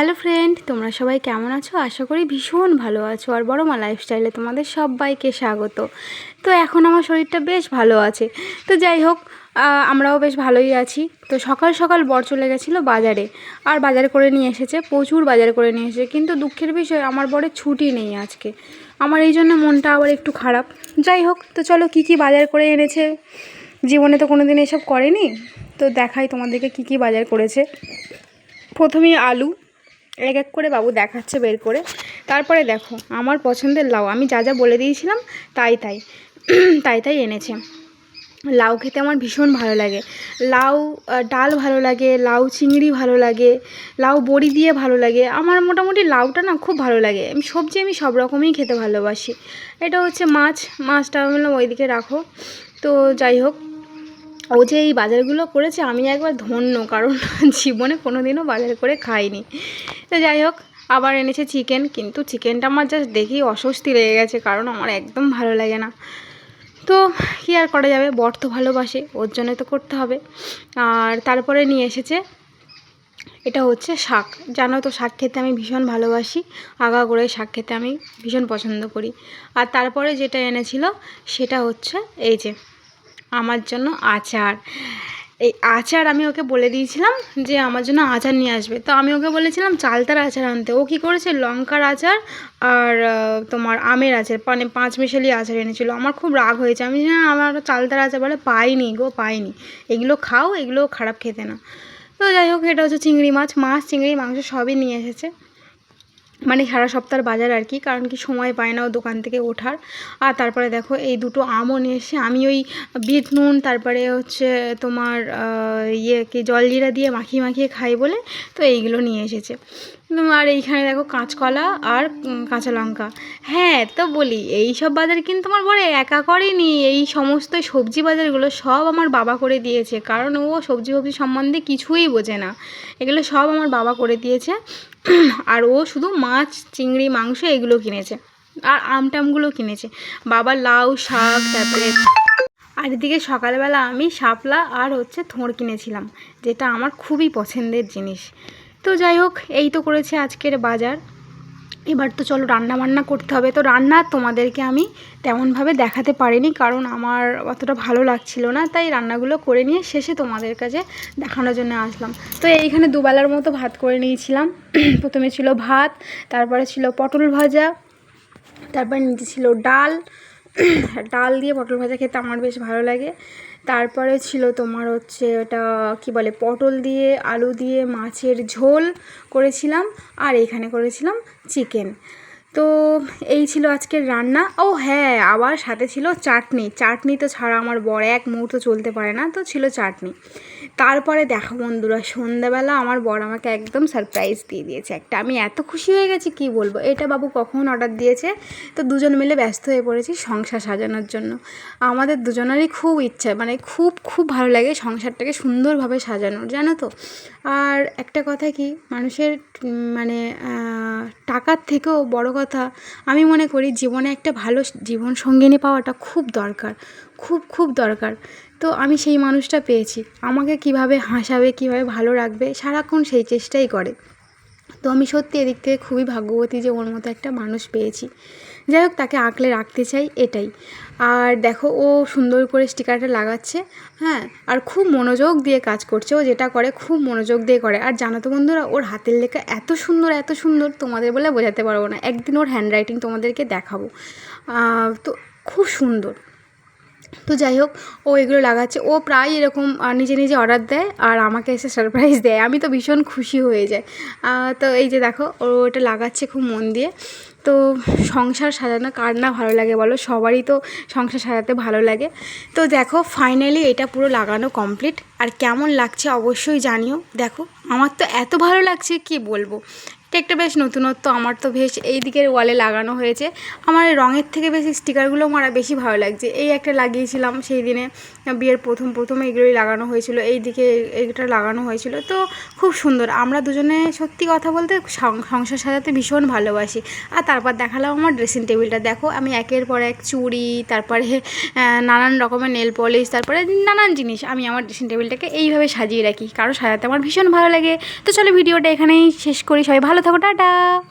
Hello friend, তোমরা সবাই কেমন আছো? আশা করি ভীষণ ভালো আছো আর বড় মা লাইফস্টাইলে তোমাদের সবাইকে স্বাগত। তো এখন আমার শরীরটা বেশ ভালো আছে। তো যাই হোক আমরাও বেশ ভালোই আছি। তো সকাল সকাল বর চলে গেছিল বাজারে আর বাজার করে নিয়ে এসেছে, প্রচুর বাজার করে নিয়ে এসেছে। কিন্তু দুঃখের বিষয়, আমার বরের ছুটি নেই আজকে। আমার এই জন্য মনটা আবার একটু খারাপ। যাই হোক, তো চলো কী কী বাজার করে এনেছে? জীবনে তো কোনো দিন এসব করেনি। তো দেখাই তোমাদেরকে কী কী বাজার করেছে। প্রথমেই আলু এক এক করে বাবু দেখাচ্ছে বের করে। তারপরে দেখো, আমার পছন্দের লাউ, আমি যা যা বলে দিয়েছিলাম তাই তাই তাই তাই এনেছে। লাউ খেতে আমার ভীষণ ভালো লাগে। লাউ ডাল ভালো লাগে, লাউ চিংড়ি ভালো লাগে, লাউ বড়ি দিয়ে ভালো লাগে। আমার মোটামুটি লাউটা না খুব ভালো লাগে। আমি সবজি আমি সব রকমই খেতে ভালোবাসি। এটা হচ্ছে মাছ, মাছটা আমি বললাম ওইদিকে রাখো। তো যাই হোক ও যে এই বাজারগুলো করেছে, আমি একবার ধন্য, কারণ জীবনে কোনো দিনও বাজার করে খাইনি। তো যাই হোক, আবার এনেছে চিকেন কিন্তু চিকেনটা আমার জাস্ট দেখেই অস্বস্তি লেগে গেছে, কারণ আমার একদম ভালো লাগে না। তো কী আর করা যাবে? বর তো ভালোবাসে, ওর জন্য তো করতে হবে। আর তারপরে নিয়ে এসেছে, এটা হচ্ছে শাক। জানো তো, শাক খেতে আমি ভীষণ ভালোবাসি। আগা করে শাক খেতে আমি ভীষণ পছন্দ করি। আর তারপরে যেটা এনেছিল, সেটা হচ্ছে এই যে আমার জন্য আচার। এই আচার আমি ওকে বলে দিয়েছিলাম যে আমার জন্য আচার নিয়ে আসবে। তো আমি ওকে বলেছিলাম চালতার আচার আনতে। ও কী করেছে? লঙ্কার আচার আর তোমার আমের আচার মানে পাঁচ মিশালি আচার এনেছিল। আমার খুব রাগ হয়েছে। আমি জানি আমার চালতার আচার বলে পাইনি গো, পাইনি। এগুলো খাও, এগুলো খারাপ খেতে না। তো যাই হোক, এটা হচ্ছে চিংড়ি মাছ। মাছ, চিংড়ি, মাংস সবই নিয়ে এসেছে। মানে সারা সপ্তাহের বাজার আর কি, কারণ কি সময় পায় না ও দোকান থেকে ওঠার। আর তারপরে দেখো এই দুটো আমও নিয়ে এসে আমি ওই বিট নুন, তারপরে হচ্ছে তোমার ইয়ে কি জলজিরা দিয়ে মাখিয়ে মাখিয়ে খাই বলে তো এইগুলো নিয়ে এসেছে। আর এইখানে দেখো কাঁচকলা আর কাঁচা লঙ্কা। হ্যাঁ তো বলি এই সব বাজার কিন্তু আমার বড় একা করেনি। এই সমস্ত সবজি বাজারগুলো সব আমার বাবা করে দিয়েছে, কারণ ও সবজি ফবজি সম্বন্ধে কিছুই বোঝে না। এগুলো সব আমার বাবা করে দিয়েছে। আর ও শুধু মাছ, চিংড়ি, মাংস এগুলো কিনেছে, আর আম টামগুলো কিনেছে। বাবা লাউ, শাক, তারপরে আর এদিকে সকালবেলা আমি শাপলা আর হচ্ছে থোঁড় কিনেছিলাম, যেটা আমার খুবই পছন্দের জিনিস। তো যাই হোক, এই তো করেছে আজকের বাজার। এবার তো চলো রান্না বান্না করতে হবে। তো রান্না তোমাদেরকে আমি তেমনভাবে দেখাতে পারিনি কারণ আমার অতটা ভালো লাগছিল না, তাই রান্নাগুলো করে নিয়ে শেষে তোমাদের কাছে দেখানোর জন্য আসলাম। তো এইখানে দুবেলার মতো ভাত করে নিয়েছিলাম। প্রথমে ছিল ভাত, তারপরে ছিল পটল ভাজা, তারপরে নিচে ছিল ডাল। ডাল দিয়ে পটল ভাজা খেতে আমার বেশ ভালো লাগে। তারপরে ছিল তোমার হচ্ছে ওটা কি বলে, পটল দিয়ে, আলু দিয়ে, মাছের ঝোল করেছিলাম আর এখানে করেছিলাম চিকেন। তো এই ছিল আজকের রান্না। ও হ্যাঁ আবার সাথে ছিল চাটনি। চাটনি তো ছাড়া আমার বড় এক মুহূর্ত চলতে পারে না, তো ছিল চাটনি। তারপরে দেখো বন্ধুরা, সন্ধ্যাবেলা আমার বর আমাকে একদম সারপ্রাইজ দিয়ে দিয়েছে একটা। আমি এত খুশি হয়ে গেছি, কি বলব? এটা বাবু কখন অর্ডার দিয়েছে? তো দুজন মিলে ব্যস্ত হয়ে পড়েছি সংসার সাজানোর জন্য। আমাদের দুজনেরই খুব ইচ্ছা মানে খুব খুব ভালো লাগে সংসারটাকে সুন্দরভাবে সাজানোর, জানো তো? আর একটা কথা কি, মানুষের মানে টাকার থেকেও বড় কথা আমি মনে করি জীবনে একটা ভালো জীবন সঙ্গিনী পাওয়াটা খুব দরকার, খুব খুব দরকার। তো আমি সেই মানুষটা পেয়েছি। আমাকে কীভাবে হাসাবে, কীভাবে ভালো রাখবে, সারাক্ষণ সেই চেষ্টাই করে। তো আমি সত্যি এদিক থেকে খুবই ভাগ্যবতী যে ওর মতো একটা মানুষ পেয়েছি। যাই হোক, তাকে আঁকলে রাখতে চাই এটাই। আর দেখো, ও সুন্দর করে স্টিকারটা লাগাচ্ছে হ্যাঁ? আর খুব মনোযোগ দিয়ে কাজ করছে। ও যেটা করে, খুব মনোযোগ দিয়ে করে। আর জানো তো বন্ধুরা, ওর হাতের লেখা এত সুন্দর এত সুন্দর, তোমাদের বলে বোঝাতে পারব না। একদিন ওর হ্যান্ডরাইটিং তোমাদেরকে দেখাবো। তো খুব সুন্দর। তো যাই হোক, ও এগুলো লাগাচ্ছে। ও প্রায় এরকম নিজে নিজে অর্ডার দেয় আর আমাকে এসে সারপ্রাইজ দেয়। আমি তো ভীষণ খুশি হয়ে যাই। তো এই যে দেখো, ও এটা লাগাচ্ছে খুব মন দিয়ে। তো সংসার সাজানো কার না ভালো লাগে বলো? সবারই তো সংসার সাজাতে ভালো লাগে। তো দেখো ফাইনালি এটা পুরো লাগানো কমপ্লিট আর কেমন লাগছে অবশ্যই জানিও। দেখো, আমার তো এত ভালো লাগছে, কি বলব? কেকটা বেশ নতুনত্ব, আমার তো বেশ এই দিকের ওয়ালে লাগানো হয়েছে। আমার রঙের থেকে বেশি স্টিকারগুলো মারা বেশি ভালো লাগছে। এই একটা লাগিয়েছিলাম সেই দিনে, বিয়ের প্রথম প্রথম এইগুলোই লাগানো হয়েছিল, এই দিকে এইটা লাগানো হয়েছিল। তো খুব সুন্দর, আমরা দুজনে সত্যি কথা বলতে সংসার সাজাতে ভীষণ ভালোবাসি। আর তারপর দেখালাম আমার ড্রেসিং টেবিলটা দেখো, আমি একের পর এক চুড়ি, তারপরে নানান রকমের নেল পলিশ তারপরে নানান জিনিস আমি আমার ড্রেসিং টেবিলটাকে এইভাবে সাজিয়ে রাখি। কারণ সাজাতে আমার ভীষণ ভালো লাগে। তো চলো ভিডিওটা এখানেই শেষ করি। সবাই ভালো থাকো টাটা।